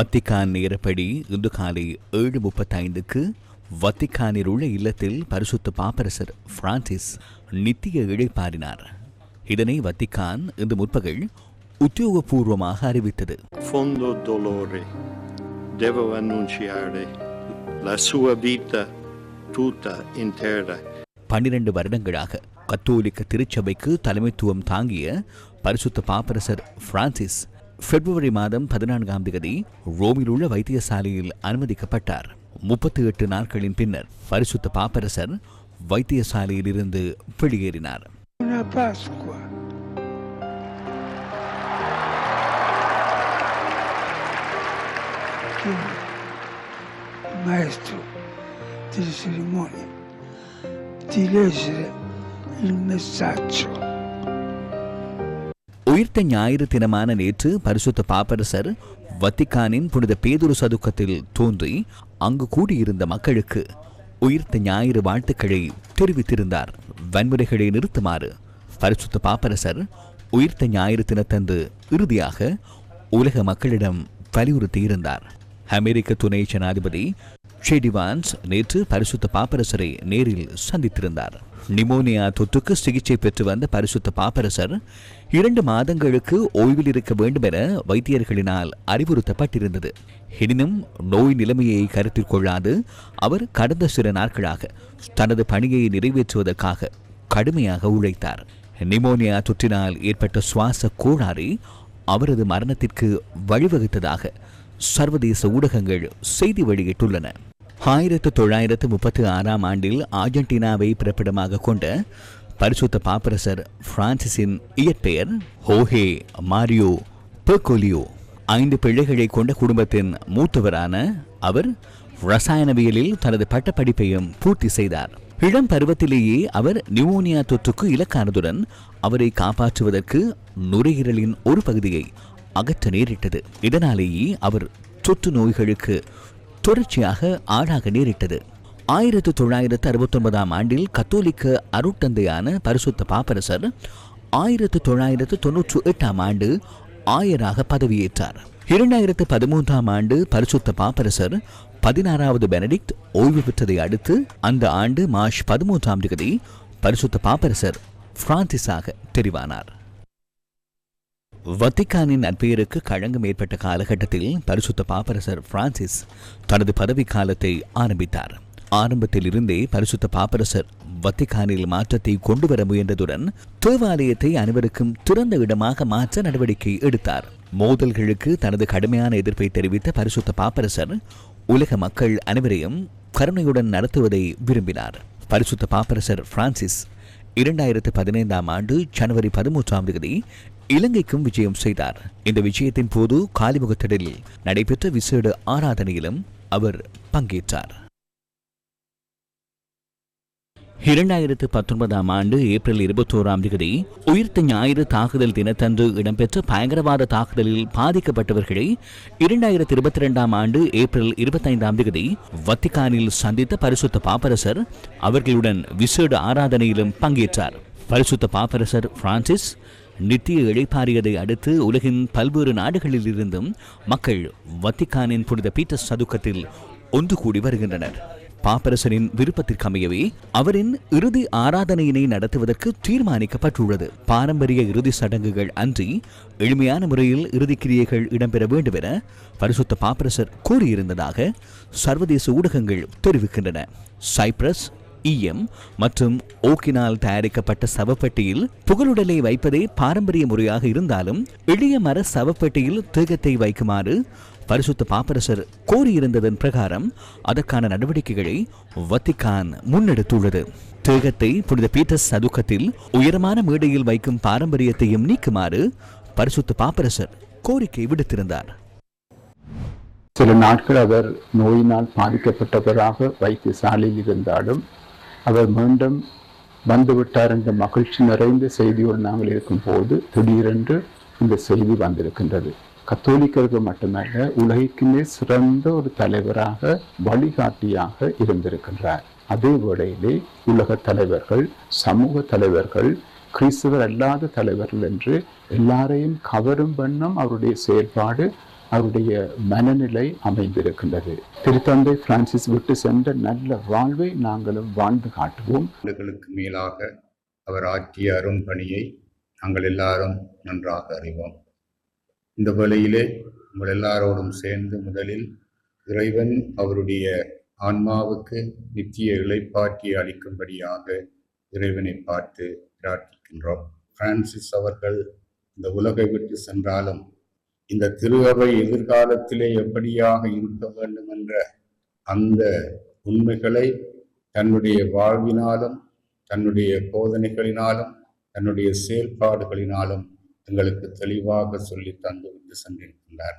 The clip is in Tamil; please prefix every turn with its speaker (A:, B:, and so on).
A: வத்திக்கான் நேரப்படி இன்று காலை ஏழு முப்பத்தைந்துக்கு வத்திக்கானில் உள்ள இல்லத்தில் பரிசுத்த பாப்பரசர் பிரான்சிஸ் நித்திய இழைப்பாரினார். இதனை வத்திக்கான் இன்று முற்பகல் உத்தியோகபூர்வமாக அறிவித்தது. பன்னிரண்டு வருடங்களாக கத்தோலிக்க திருச்சபைக்கு தலைமைத்துவம் தாங்கிய பரிசுத்த பாப்பரசர் பிரான்சிஸ் பிப்ரவரி மாதம் பதினான்காம் தேதி ரோமில் உள்ள வைத்தியசாலையில் அனுமதிக்கப்பட்டார். முப்பத்தி எட்டு நாட்களின் பின்னர் பரிசுத்த பாப்பரசர் வைத்தியசாலையில் இருந்து வெளியேறினார்
B: maestro delle cerimonie di leggere il messaggio.
A: உயிர்த்த ஞாயிறு தினமான நேற்று பரிசுத்த பாப்பரசர் வத்திக்கானின் புனித பேதுரு சதுக்கத்தில் தோன்றி அங்கு கூடியிருந்த மக்களுக்கு உயிர்த்த ஞாயிறு வாழ்த்துக்களை தெரிவித்திருந்தார். வன்முறைகளை நிறுத்துமாறு பரிசுத்த பாப்பரசர் உயிர்த்த ஞாயிறு தினத்தன்று இறுதியாக உலக மக்களிடம் வலியுறுத்தியிருந்தார். அமெரிக்க துணை ஜனாதிபதி ஷெடிவான்ஸ் நேற்று பரிசுத்த பாப்பரசரை நேரில் சந்தித்திருந்தார். நிமோனியா தொற்றுக்கு சிகிச்சை பெற்று வந்த பரிசுத்த பாப்பரசர் இரண்டு மாதங்களுக்கு ஓய்வில் இருக்க வேண்டும் என வைத்தியர்களினால் அறிவுறுத்தப்பட்டிருந்தது. எனினும் நோய் நிலைமையை கருத்தில் கொள்ளாது அவர் கடந்த சில நாட்களாக தனது பணியை நிறைவேற்றுவதற்காக கடுமையாக உழைத்தார். நிமோனியா தொற்றினால் ஏற்பட்ட சுவாச கோளாறு அவரது மரணத்திற்கு வழிவகுத்ததாக சர்வதேச ஊடகங்கள் செய்தி வெளியிட்டுள்ளன. ஆயிரத்து தொள்ளாயிரத்து முப்பத்தி ஆறாம் ஆண்டில் ஆர்ஜென்டினாவை பிறப்பிடமாக கொண்ட பரிசுத்த பாப்பரசர் பிரான்சிஸின் இயற்பெயர் ஹோஹே மாரியோ பெர்கோலியோ ஐந்து பிள்ளைகளை கொண்ட குடும்பத்தின் மூத்தவரான அவர் ரசாயனவியலில் தனது பட்டப்படிப்பையும் பூர்த்தி செய்தார். இளம் பருவத்திலேயே அவர் நிமோனியா தொற்றுக்கு இலக்கானதுடன் அவரை காப்பாற்றுவதற்கு நுரையீரலின் ஒரு பகுதியை அகற்ற நேரிட்டது. இதனாலேயே அவர் தொற்று நோய்களுக்கு தொடர்ச்சியாக ஆளாக நேரிட்டது. ஆயிரத்து தொள்ளாயிரத்து அறுபத்தொன்பதாம் ஆண்டில் கத்தோலிக்க அருட்டந்தையான பரிசுத்த பாப்பரசர் ஆயிரத்து தொள்ளாயிரத்து தொன்னூற்று எட்டாம் ஆண்டு ஆயராக பதவியேற்றார். இரண்டாயிரத்து பதிமூன்றாம் ஆண்டு பரிசுத்த பாப்பரசர் பதினாறாவது பெனடிக்ட் ஓய்வு பெற்றதை அடுத்து அந்த ஆண்டு மார்ச் பதிமூன்றாம் தேதி பரிசுத்த பாப்பரசர் பிரான்சிஸாக தெரிவானார். வத்திக்கானின் நற்பெயருக்கு களங்கம் ஏற்பட்ட காலகட்டத்தில் பரிசுத்த பாப்பரசர் பிரான்சிஸ் தனது பதவி காலத்தை ஆரம்பித்தார். ஆரம்பத்தில் இருந்தே பரிசுத்த பாப்பரசர் வத்திக்கானில் மாற்றத்தை கொண்டு வர முயன்றதுடன் தேவாலயத்தை அனைவருக்கும் திறந்த இடமாக மாற்ற நடவடிக்கை எடுத்தார். மோதல்களுக்கு தனது கடுமையான எதிர்ப்பை தெரிவித்த பரிசுத்த பாப்பரசர் உலக மக்கள் அனைவரையும் கருணையுடன் நடத்துவதை விரும்பினார். பரிசுத்த பாப்பரசர் பிரான்சிஸ் இரண்டாயிரத்து பதினைந்தாம் ஆண்டு ஜனவரி பதிமூன்றாம் தேதி இலங்கைக்கும் விஜயம் செய்தார். இந்த விஜயத்தின் போது காலிமுகத்திடலில் நடைபெற்ற விசேட ஆராதனையிலும் அவர் பங்கேற்றார். இரண்டாயிரத்து பத்தொன்பதாம் ஆண்டு ஏப்ரல் இருபத்தோராம் தேதி உயிர்த்த ஞாயிறு தாக்குதல் தினத்தன்று இடம்பெற்ற பயங்கரவாத தாக்குதலில் பாதிக்கப்பட்டவர்களை இரண்டாயிரத்து இருபத்தி இரண்டாம் ஆண்டு ஏப்ரல் இருபத்தைந்தாம் தேதி வத்திக்கானில் சந்தித்த பரிசுத்த பாப்பரசர் அவர்களுடன் விசேட ஆராதனையிலும் பங்கேற்றார். பரிசுத்த பாப்பரசர் பிரான்சிஸ் நித்திய இழைப்பாரியதை அடுத்து உலகின் பல்வேறு நாடுகளில் இருந்தும் மக்கள் வத்திக்கானின் புனித பீட்டர் சதுக்கத்தில் ஒன்று கூடி வருகின்றனர். பாப்பரசரின் விருப்பத்திற்கமையவே அவரின் இறுதி ஆராதனையினை நடத்துவதற்கு தீர்மானிக்கப்பட்டுள்ளது. பாரம்பரிய இறுதி சடங்குகள் அன்றி எளிமையான முறையில் இறுதிக்கிரியைகள் இடம்பெற வேண்டும் என பரிசுத்த பாப்பரசர் கூறியிருந்ததாக சர்வதேச ஊடகங்கள் தெரிவிக்கின்றன. சைப்ரஸ் ஈயம் மற்றும் ஓக்கினால் தயாரிக்கப்பட்ட சவப்பெட்டியில் புகழுடலை வைப்பதே பாரம்பரிய முறையாக இருந்தாலும் எளிய மர சவப்பெட்டியில் தேகத்தை வைக்குமாறு பரிசுத்த பாப்பரசர் கோரியிருந்ததன் பிரகாரம் அதற்கான நடவடிக்கைகளை வத்திக்கான் முன்னெடுத்துள்ளது. தேகத்தை புனித பீட்டர் சதுக்கத்தில் உயரமான மேடையில் வைக்கும் பாரம்பரியத்தையும் நீக்குமாறு பரிசுத்த பாப்பரசர் கோரிக்கை விடுத்திருந்தார்.
C: சில நாட்கள் அவர் நோயினால் பாதிக்கப்பட்டவராக வைத்தியசாலையில் இருந்தாலும் அவர் மீண்டும் வந்துவிட்டார் என்ற மகிழ்ச்சி நிறைந்த செய்தியோடு நாங்கள் இருக்கும்போது திடீரென்று இந்த செய்தி வந்திருக்கின்றது. கத்தோலிக்கருக்கு மட்டுமல்ல உலகிற்குமே சிறந்த ஒரு தலைவராக வழிகாட்டியாக இருந்திருக்கின்றார். அதே வேளையிலே உலக தலைவர்கள் சமூக தலைவர்கள் கிறிஸ்தவர் அல்லாத தலைவர்கள் என்று எல்லாரையும் கவரும் வண்ணம் அவருடைய செயல்பாடு அவருடைய மனநிலை அமைந்திருக்கின்றது. திருத்தந்தை பிரான்சிஸ் விட்டு சென்ற நல்ல வாழ்வை நாங்களும் வாழ்ந்து காட்டுவோம்.
D: மேலாக அவர் ஆற்றிய அரும்பணியை நாங்கள் எல்லாரும் நன்றாக அறிவோம். இந்த வேளையிலே உங்கள் எல்லாரோடும் சேர்ந்து முதலில் இறைவன் அவருடைய ஆன்மாவுக்கு நித்திய இழைப்பாற்றி அளிக்கும்படியாக இறைவனை பார்த்து பிரார்த்திக்கின்றோம். பிரான்சிஸ் அவர்கள் இந்த உலகை விட்டு சென்றாலும் இந்த திருவவை எதிர்காலத்திலே எப்படியாக இருக்க வேண்டும் என்ற அந்த உண்மைகளை தன்னுடைய வாழ்வினாலும் தன்னுடைய போதனைகளினாலும் தன்னுடைய செயல்பாடுகளினாலும் எங்களுக்கு தெளிவாக சொல்லி தந்து விட்டு சென்றிருக்கின்றார்.